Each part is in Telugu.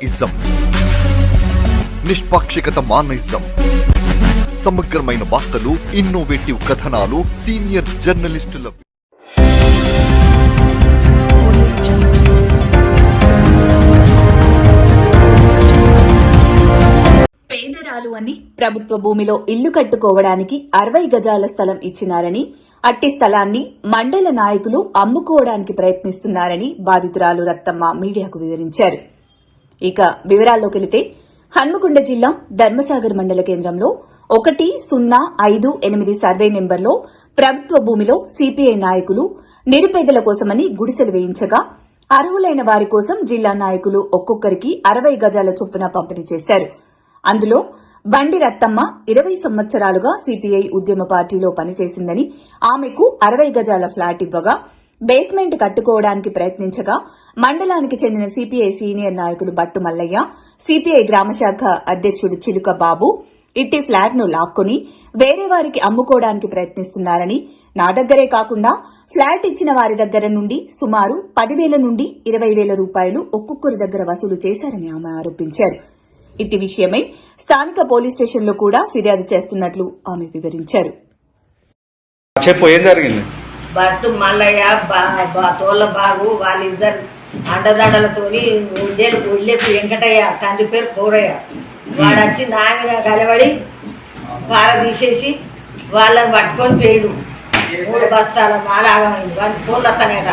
ఇజం నిష్పాక్షికత మానయిజం సమగ్రమైన వార్తలు ఇన్నోవేటివ్ కథనాలు సీనియర్ జర్నలిస్టుల పేదరాలు అని ప్రభుత్వ భూమిలో ఇల్లు కట్టుకోవడానికి అరవై గజాల స్థలం ఇచ్చినారని అట్టి స్థలాన్ని మండల నాయకులు అమ్ముకోవడానికి ప్రయత్నిస్తున్నారని బాధితురాలు రత్తమ్మ మీడియాకు వివరించారు. ఇక వివరాల్లోకి వెళితే హన్మకొండ జిల్లా ధర్మసాగర్ మండల కేంద్రంలో ఒకటి సున్నా ఐదు ఎనిమిది సర్వే నెంబర్లో ప్రభుత్వ భూమిలో సిపిఐ నాయకులు నిరుపేదల కోసమని గుడిసెలు వేయించగా అర్హులైన వారి కోసం జిల్లా నాయకులు ఒక్కొక్కరికి అరవై గజాల చొప్పున పంపిణీ చేశారు. అందులో బండి రత్తమ్మ ఇరవై సంవత్సరాలుగా సిపిఐ ఉద్యమ పార్టీలో పనిచేసిందని ఆమెకు అరవై గజాల ఫ్లాట్ ఇవ్వగా బేస్మెంట్ కట్టుకోవడానికి ప్రయత్నించగా మండలానికి చెందిన సిపిఐ సీనియర్ నాయకులు బట్టు మల్లయ్య సిపిఐ గ్రామశాఖ అధ్యక్షుడు చిలుక బాబు ఇట్టి ఫ్లాట్ను లాక్కొని వేరే వారికి అమ్ముకోవడానికి ప్రయత్నిస్తున్నారని నా దగ్గరే కాకుండా ఫ్లాట్ ఇచ్చిన వారి దగ్గర నుండి సుమారు పదివేల నుండి ఇరవై వేల రూపాయలు ఒక్కొక్కరి దగ్గర వసూలు చేశారని ఆమె ఆరోపించారు. ఇట్టి విషయమై స్థానిక పోలీస్ స్టేషన్లో కూడా ఫిర్యాదు చేస్తున్నట్లు ఆమె వివరించారు. చెప్పు ఏం జరిగింది? బట్టు మల్లయ్య తోళ్ళ బాబు వాళ్ళిద్దరు అండదండలతోని ఉండేలు ఉళ్ళేపు వెంకటయ్య తండ్రి పేరు కోరయ్య వాడు వచ్చి నామిన కలబడి పార తీసేసి వాళ్ళని పట్టుకొని పోయాడు. మూడు బస్తాల మాలాగమైంది. వాళ్ళు ఫోన్లు వస్తానేట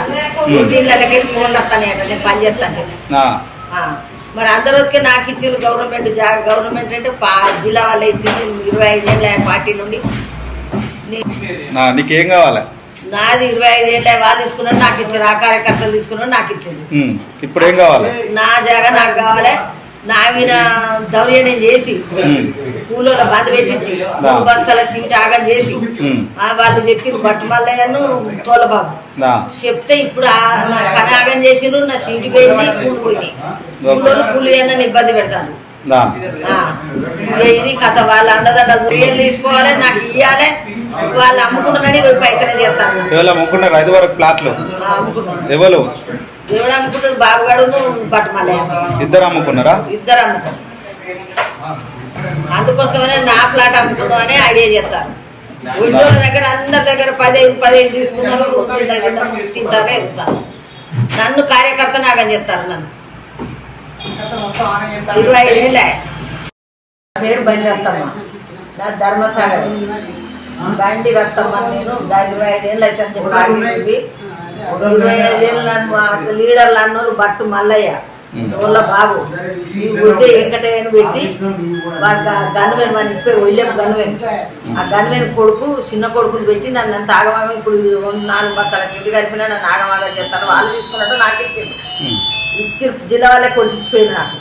ఇంటిళ్ళకి ఫోన్లు వస్తానేట నేను పని చేస్తాను మరి అందరికి నాకు ఇచ్చారు గవర్నమెంట్ గవర్నమెంట్ అంటే పా జిల్లా వాళ్ళే ఇచ్చింది. ఇరవై ఐదేళ్ళ పార్టీ నుండి నీకేం కావాలి? నాది ఇరవై ఐదేళ్ళ వాళ్ళు తీసుకున్నారు నాకు ఇచ్చారు. ఆ కార్యకర్తలు తీసుకున్నారు నాకు ఇచ్చారు. ఇప్పుడు ఏం కావాలి? నా జాగ నాకు కావాలి. నా మీద దౌర్జన్యం చేసి కూలలో బంద్ పెట్టించి బస్తాల సీట్ ఆగం చేసి వాళ్ళు చెప్పి బట్టుమల్లయ్యను తోలబాబు. చెప్తే ఇప్పుడు నా పని ఆగం చేసిండ్రు నా సీటు పోయింది కూలి పోయింది. కూలోళ్ళు కూలి అన్న ఇబ్బంది పెడతాను. ఇది కథ. వాళ్ళ అండదండ గురియలు తీసుకోవాలి నాకు ఇయ్యాలి. వాళ్ళు పైకనే చేస్తాను ఎవరు అమ్ముకున్నారు ఐదు వరకు ప్లాట్లు. ఎవరు? అమ్ముకుంటాడు ఇద్దరు అమ్ముకున్నారా? ఇద్దరు అమ్ముకుంటారు అందుకోసమనే నా ప్లాట్ అమ్ముకుందాం అని ఐడియా చేస్తారు. ఊళ్ళో దగ్గర అందరి దగ్గర పదిహేను పదిహేను తీసుకున్నారు. తింటారే ఇస్తారు నన్ను కార్యకర్త నాగని చెప్తారు నన్ను. ఇరవై ఐదేళ్ళ. పేరు నా ధర్మసాగర్. బండి రత్తమ్మ నేను ఇరవై ఐదేళ్ళు అయితే ఉంది. ఇరవై ఐదేళ్ళు నన్ను ఆ లీడర్లు అన్నోళ్ళు బట్టు మల్లయ్య. వాళ్ళ బాబు. ఈ గుడ్డి వెంకటయ్యను పెట్టి వాడు గన్మెన్ మన ఇంటి పేరు ఒళ్ళేపు గన్మెన్ ఆ గన్మెన్ కొడుకు చిన్న కొడుకుని పెట్టి నన్ను అంత ఆగమాగం ఇప్పుడు నాలుగు బత్తాల సిద్ధి కలిపినా నన్ను ఆగమాగం చేస్తాను. వాళ్ళు తీసుకున్నట్టు నాకు ఇచ్చింది. ఇచ్చి జిల్లా వాళ్ళే కొలిసిచ్చిపోయింది నాకు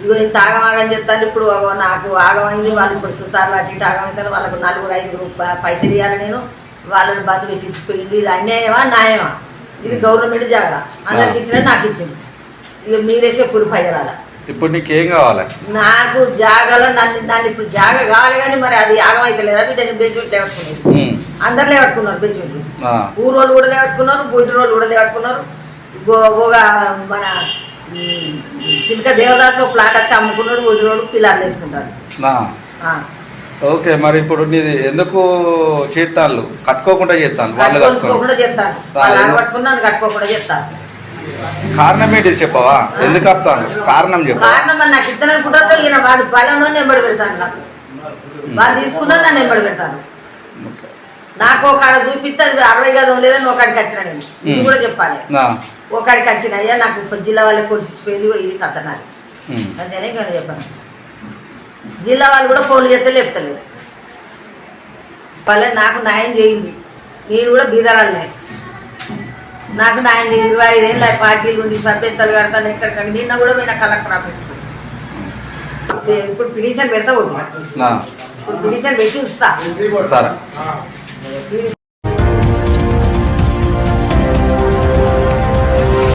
ఇగో ఇంత ఆగమాగం చెప్తాను ఇప్పుడు నాకు ఆగమైంది వాళ్ళు ఇప్పుడు సుతారు అటు ఇటు ఆగమవుతారు వాళ్ళకు నలుగురు ఐదుగురు పైసలు ఇవ్వాలి నేను వాళ్ళని బంధు పెట్టించిపోయింది ఇది అన్యాయమా న్యాయమా? ఇది గవర్నమెంట్ జాగా. అందరికి ఇచ్చిన నాకు ఇచ్చింది. ఇక మీరేసే కురిపయ్యాల ఇప్పుడు నీకేం కావాలి? నాకు జాగాలో నన్ను నన్ను ఇప్పుడు జాగా కావాలి కానీ మరి అది ఆగమైతే లేదా లేవట్టుకునేది ఉమ్, అందరు లేవట్టుకున్నారు బెంచులు ఆ, ఊరోళ్ళు కూడా లేవట్టుకున్నారు బొడ్డి రోళ్ళు కూడా లేవట్టుకున్నారు. గోగా మన చిలక దేవదాసు ప్లాట్ వచ్చి అమ్ముకున్నాడు రోడ్డు పిల్లలు ఆ. ఓకే మరి ఇప్పుడు నీది ఎందుకు చేస్తాను కట్టుకోకుండా చేస్తాను వాళ్ళు కట్టుకోకుండా చెప్తాను కారణం ఏంటి చెప్పవా? ఎందుకు ఆపుతాను కారణం చెప్పు. కారణం నాకు ఇద్దరు అనుకుంటారు ఈయన వాడు బలంలో నెంబడి పెడతాను నాకు. వాళ్ళు తీసుకున్నారు నన్ను నెంబడి పెడతాను ఓకే. నాకు ఒక ఆడ చూపిస్తే అది అరవై గదం లేదని ఒకడికి వచ్చిన నేను ఇది కూడా చెప్పాలి. ఒకడికి వచ్చిన అయ్యా నాకు ఇప్పుడు జిల్లా వాళ్ళకి కొలిసిపోయింది ఇది కథ నాది అంతేనే కానీ చెప్పాను. జిల్లా వాళ్ళు కూడా ఫోన్లు చేస్తే లేపుతలేదు వాళ్ళే నాకు న్యాయం చేయింది నేను కూడా బీదరాలే నాకు న్యాయం చేయి ఇరవై ఐదేళ్ళు పార్టీలు ఉండి సభ్యతలు కడతాను ఎక్కడికక్కడ. నిన్న కూడా పోయిన కలెక్టర్ ఆఫీస్ ఇప్పుడు పిటిషన్ పెడతా నా ఇప్పుడు పిటిషన్ పెట్టి ఉంచుతా సరే. ఇది